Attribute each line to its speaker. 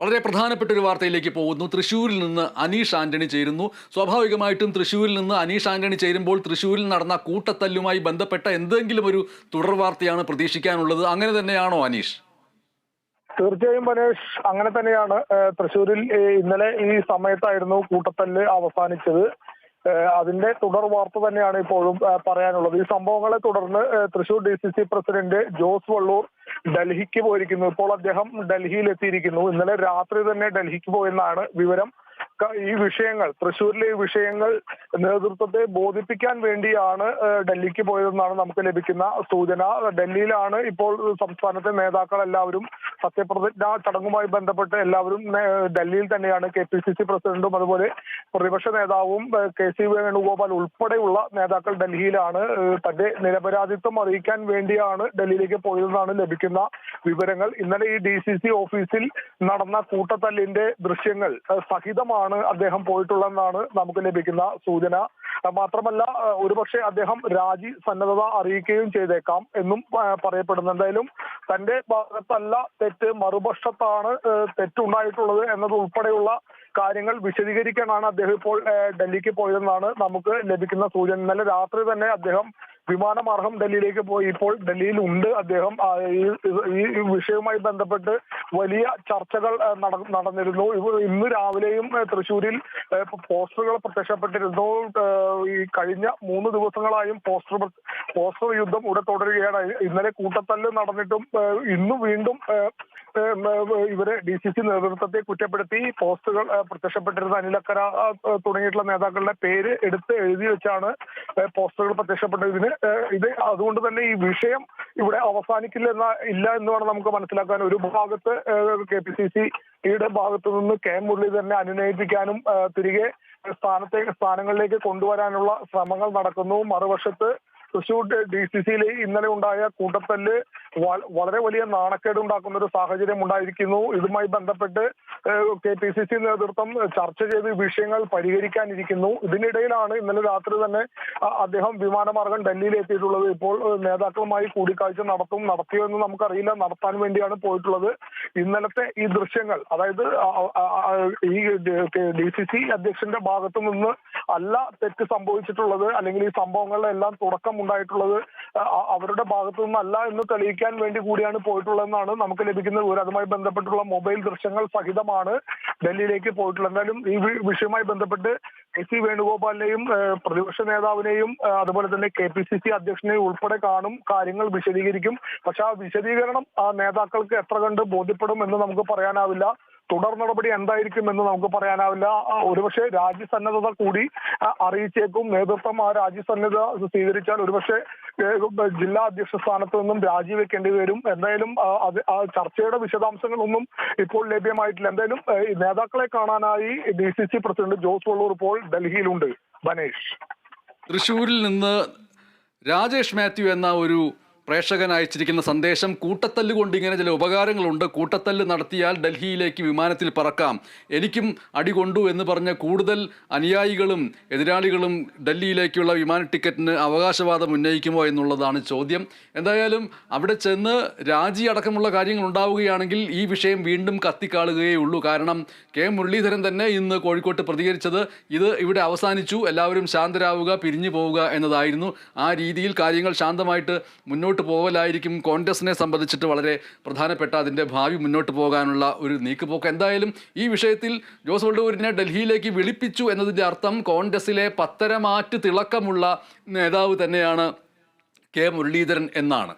Speaker 1: വളരെ പ്രധാനപ്പെട്ട ഒരു വാർത്തയിലേക്ക് പോകുന്നു. തൃശ്ശൂരിൽ നിന്ന് അനീഷ് ആന്റണി ചേരുന്നു. സ്വാഭാവികമായിട്ടും തൃശ്ശൂരിൽ നിന്ന് അനീഷ് ആന്റണി ചേരുമ്പോൾ തൃശ്ശൂരിൽ നടന്ന കൂട്ടത്തല്ലുമായി ബന്ധപ്പെട്ട എന്തെങ്കിലും ഒരു തുടർ വാർത്തയാണ് പ്രതീക്ഷിക്കാനുള്ളത്. അങ്ങനെ തന്നെയാണോ അനീഷ്?
Speaker 2: തീർച്ചയായും മനേഷ് അങ്ങനെ തന്നെയാണ്. തൃശ്ശൂരിൽ ഇന്നലെ ഈ സമയത്തായിരുന്നു കൂട്ടത്തല്ല് അവസാനിച്ചത്. അതിന്റെ തുടർ വാർത്ത തന്നെയാണ് ഇപ്പോഴും പറയാനുള്ളത്. ഈ സംഭവങ്ങളെ തുടർന്ന് Thrissur D C C president Jose Vallur ഡൽഹിക്ക് പോയിരിക്കുന്നു. ഇപ്പോൾ അദ്ദേഹം ഡൽഹിയിൽ എത്തിയിരിക്കുന്നു ഇന്നലെ രാത്രി തന്നെ ഡൽഹിക്ക് പോയെന്നാണ് വിവരം. ഈ വിഷയങ്ങൾ തൃശ്ശൂരിലെ ഈ വിഷയങ്ങൾ നേതൃത്വത്തെ ബോധിപ്പിക്കാൻ വേണ്ടിയാണ് ഡൽഹിക്ക് പോയതെന്നാണ് നമുക്ക് ലഭിക്കുന്ന സൂചന. ഡൽഹിയിലാണ് ഇപ്പോൾ സംസ്ഥാനത്തെ നേതാക്കൾ എല്ലാവരും സത്യപ്രതിജ്ഞ ചടങ്ങുമായി ബന്ധപ്പെട്ട് എല്ലാവരും ഡൽഹിയിൽ തന്നെയാണ് കെ പി സി സി പ്രസിഡന്റും അതുപോലെ പ്രതിപക്ഷ നേതാവും കെ സി വേണുഗോപാൽ ഉൾപ്പെടെയുള്ള നേതാക്കൾ ഡൽഹിയിലാണ്. തന്റെ നിരപരാധിത്വം അറിയിക്കാൻ വേണ്ടിയാണ് ഡൽഹിയിലേക്ക് പോയതെന്നാണ് ലഭിക്കുന്ന വിവരങ്ങൾ. ഇന്നലെ ഈ ഡി സി സി ഓഫീസിൽ നടന്ന കൂട്ടത്തല്ലിന്റെ ദൃശ്യങ്ങൾ സഹിതമാണ് അദ്ദേഹം പോയിട്ടുള്ളതെന്നാണ് നമുക്ക് ലഭിക്കുന്ന സൂചന. മാത്രമല്ല ഒരുപക്ഷെ അദ്ദേഹം രാജി സന്നദ്ധത അറിയിക്കുകയും ചെയ്തേക്കാം എന്നും പറയപ്പെടുന്നു. എന്തായാലും തന്റെ ഭാഗത്തല്ല തെറ്റ് മറുപക്ഷത്താണ് തെറ്റുണ്ടായിട്ടുള്ളത് എന്നതുൾപ്പെടെയുള്ള കാര്യങ്ങൾ വിശദീകരിക്കാനാണ് അദ്ദേഹം ഇപ്പോൾ ഡൽഹിക്ക് പോയതെന്നാണ് നമുക്ക് ലഭിക്കുന്ന സൂചന. ഇന്നലെ രാത്രി തന്നെ അദ്ദേഹം വിമാനമാർഗം ഡൽഹിയിലേക്ക് പോയി. ഇപ്പോൾ ഡൽഹിയിൽ ഉണ്ട് അദ്ദേഹം ഈ വിഷയവുമായി ബന്ധപ്പെട്ട് വലിയ ചർച്ചകൾ നടന്നിരുന്നു. ഇന്ന് രാവിലെയും തൃശൂരിൽ പോസ്റ്ററുകൾ പ്രത്യക്ഷപ്പെട്ടിരുന്നു. ഈ കഴിഞ്ഞ മൂന്ന് ദിവസങ്ങളായും പോസ്റ്റർ പോസ്റ്റർ യുദ്ധം ഇവിടെ തുടരുകയാണ്. ഇന്നലെ കൂട്ടത്തല്ല് നടന്നിട്ടും ഇന്നും വീണ്ടും ഇവരെ ഡി സി സി നേതൃത്വത്തെ കുറ്റപ്പെടുത്തി പോസ്റ്റുകൾ പ്രത്യക്ഷപ്പെട്ടിരുന്ന അനിലക്കര തുടങ്ങിയിട്ടുള്ള നേതാക്കളുടെ പേര് എടുത്ത് എഴുതി വെച്ചാണ് പോസ്റ്റുകൾ പ്രത്യക്ഷപ്പെട്ടത്. ഇതിന് ഇത് അതുകൊണ്ട് തന്നെ ഈ വിഷയം ഇവിടെ അവസാനിക്കില്ല എന്ന ഇല്ല എന്ന് വേണം നമുക്ക് മനസ്സിലാക്കാൻ. ഒരു ഭാഗത്ത് കെ പി സി സിയുടെ ഭാഗത്തു നിന്ന് കെ മുരളീധരനെ അനുനയിപ്പിക്കാനും തിരികെ സ്ഥാനത്തെ സ്ഥാനങ്ങളിലേക്ക് കൊണ്ടുവരാനുള്ള ശ്രമങ്ങൾ നടക്കുന്നു. മറുവശത്ത് തൃശൂർ ഡി സി സിയിൽ ഇന്നലെ ഉണ്ടായ കൂട്ടത്തല്ല് വളരെ വലിയ നാണക്കേട് ഉണ്ടാക്കുന്ന ഒരു സാഹചര്യം ഉണ്ടായിരിക്കുന്നു. ഇതുമായി ബന്ധപ്പെട്ട് കെ പി സി സി നേതൃത്വം ചർച്ച ചെയ്ത് വിഷയങ്ങൾ പരിഹരിക്കാനിരിക്കുന്നു. ഇതിനിടയിലാണ് ഇന്നലെ രാത്രി തന്നെ അദ്ദേഹം വിമാനമാർഗം ഡൽഹിയിൽ എത്തിയിട്ടുള്ളത് ഇപ്പോൾ നേതാക്കളുമായി കൂടിക്കാഴ്ച നടത്തും നടത്തിയോ എന്ന് നമുക്കറിയില്ല. നടത്താൻ വേണ്ടിയാണ് പോയിട്ടുള്ളത്. ഇന്നലത്തെ ഈ ദൃശ്യങ്ങൾ അതായത് ഈ ഡി സി സി അധ്യക്ഷന്റെ ഭാഗത്തു നിന്ന് അല്ല തെറ്റ് സംഭവിച്ചിട്ടുള്ളത് അല്ലെങ്കിൽ ഈ സംഭവങ്ങളിലെല്ലാം തുടക്കം ഉണ്ടായിട്ടുള്ളത് അ- അവരുടെ ഭാഗത്തു നിന്നല്ല എന്ന് തെളിയിക്കാൻ വേണ്ടി കൂടിയാണ് പോയിട്ടുള്ളതെന്നാണ് നമുക്ക് ലഭിക്കുന്ന വിവരം അതുമായി ബന്ധപ്പെട്ടുള്ള മൊബൈൽ ദൃശ്യങ്ങൾ സഹിതമാണ് ഡൽഹിയിലേക്ക് പോയിട്ടുള്ളത്. എന്തായാലും ഈ വിഷയവുമായി ബന്ധപ്പെട്ട് കെ സി വേണുഗോപാലിനെയും പ്രതിപക്ഷ നേതാവിനെയും അതുപോലെ തന്നെ കെ പി സി സി അധ്യക്ഷനെയും ഉൾപ്പെടെ കാണും കാര്യങ്ങൾ വിശദീകരിക്കും. പക്ഷെ ആ വിശദീകരണം ആ നേതാക്കൾക്ക് എത്ര കണ്ട് ബോധ്യപ്പെടും എന്ന് നമുക്ക് പറയാനാവില്ല. തുടർ നടപടി എന്തായിരിക്കും എന്ന് നമുക്ക് പറയാനാവില്ല. ഒരുപക്ഷെ രാജ്യസന്നദ്ധത കൂടി അറിയിച്ചേക്കും. നേതൃത്വം ആ രാജ്യസന്നദ്ധത സ്വീകരിച്ചാൽ ഒരുപക്ഷെ ജില്ലാ അധ്യക്ഷ സ്ഥാനത്ത് നിന്നും രാജിവെക്കേണ്ടി വരും. എന്തായാലും ആ, ചർച്ചയുടെ വിശദാംശങ്ങളൊന്നും ഇപ്പോൾ ലഭ്യമായിട്ടില്ല. എന്തായാലും നേതാക്കളെ കാണാനായി D C C president Jose Vallur ഇപ്പോൾ ഡൽഹിയിലുണ്ട്. ബനേഷ്.
Speaker 1: തൃശൂരിൽ നിന്ന് രാജേഷ് മാത്യു എന്ന ഒരു പ്രേക്ഷകൻ അയച്ചിരിക്കുന്ന സന്ദേശം കൂട്ടത്തല്ല് കൊണ്ട് ഇങ്ങനെ ചില ഉപകാരങ്ങളുണ്ട്. കൂട്ടത്തല്ല് നടത്തിയാൽ ഡൽഹിയിലേക്ക് വിമാനത്തിൽ പറക്കാം. എനിക്കും അടി കൊണ്ടു എന്ന് പറഞ്ഞ കൂടുതൽ അനുയായികളും എതിരാളികളും ഡൽഹിയിലേക്കുള്ള വിമാന ടിക്കറ്റിന് അവകാശവാദം ഉന്നയിക്കുമോ എന്നുള്ളതാണ് ചോദ്യം. എന്തായാലും അവിടെ ചെന്ന് രാജി അടക്കമുള്ള കാര്യങ്ങൾ ഉണ്ടാവുകയാണെങ്കിൽ ഈ വിഷയം വീണ്ടും കത്തിക്കാളുകയേ ഉള്ളൂ. കാരണം കെ മുരളീധരൻ തന്നെ ഇന്ന് കോഴിക്കോട്ട് പ്രതികരിച്ചത് ഇത് ഇവിടെ അവസാനിച്ചു. എല്ലാവരും ശാന്തരാവുക പിരിഞ്ഞു പോവുക എന്നതായിരുന്നു. ആ രീതിയിൽ കാര്യങ്ങൾ ശാന്തമായിട്ട് മുന്നോട്ട് പോകലായിരിക്കും കോൺഗ്രസിനെ സംബന്ധിച്ചിട്ട് വളരെ പ്രധാനപ്പെട്ട അതിന്റെ ഭാവി മുന്നോട്ട് പോകാനുള്ള ഒരു നീക്കുപോക്ക്. എന്തായാലും ഈ വിഷയത്തിൽ ജോസ് വൾഡൂരിനെ ഡൽഹിയിലേക്ക് വിളിപ്പിച്ചു എന്നതിന്റെ അർത്ഥം കോൺഗ്രസിലെ പത്തരമാറ്റ് തിളക്കമുള്ള നേതാവ് തന്നെയാണ് കെ മുരളീധരൻ എന്നാണ്.